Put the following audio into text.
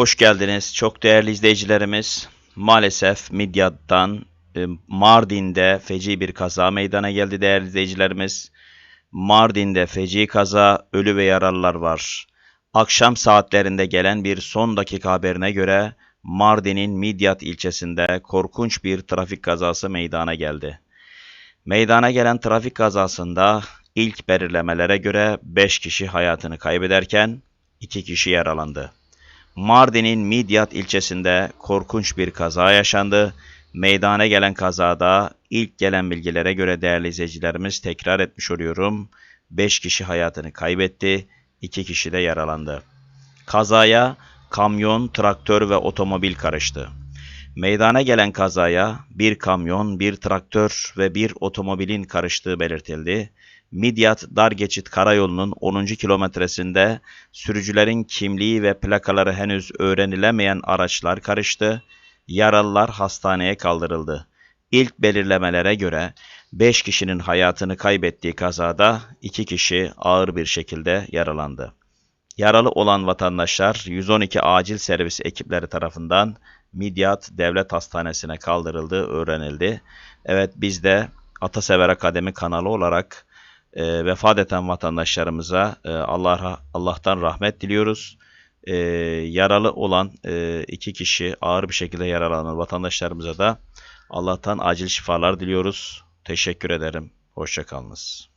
Hoş geldiniz çok değerli izleyicilerimiz. Maalesef Midyat'tan e, Mardin'de feci bir kaza meydana geldi değerli izleyicilerimiz. Mardin'de feci kaza, ölü ve yaralılar var. Akşam saatlerinde gelen bir son dakika haberine göre Mardin'in Midyat ilçesinde korkunç bir trafik kazası meydana geldi. Meydana gelen trafik kazasında ilk belirlemelere göre 5 kişi hayatını kaybederken 2 kişi yaralandı. Mardin'in Midyat ilçesinde korkunç bir kaza yaşandı. Meydana gelen kazada ilk gelen bilgilere göre değerli izleyicilerimiz tekrar etmiş oluyorum. 5 kişi hayatını kaybetti, 2 kişi de yaralandı. Kazaya kamyon, traktör ve otomobil karıştı. Meydana gelen kazaya bir kamyon, bir traktör ve bir otomobilin karıştığı belirtildi. Midyat dar geçit karayolunun 10. kilometresinde sürücülerin kimliği ve plakaları henüz öğrenilemeyen araçlar karıştı. Yaralılar hastaneye kaldırıldı. İlk belirlemelere göre 5 kişinin hayatını kaybettiği kazada 2 kişi ağır bir şekilde yaralandı. Yaralı olan vatandaşlar 112 acil servis ekipleri tarafından Midyat Devlet Hastanesi'ne kaldırıldığı öğrenildi. Evet biz de Atasever Akademi kanalı olarak e, vefat eden vatandaşlarımıza e, Allah Allah'tan rahmet diliyoruz. E, yaralı olan e, iki kişi ağır bir şekilde yaralanan vatandaşlarımıza da Allah'tan acil şifalar diliyoruz. Teşekkür ederim. Hoşçakalınız.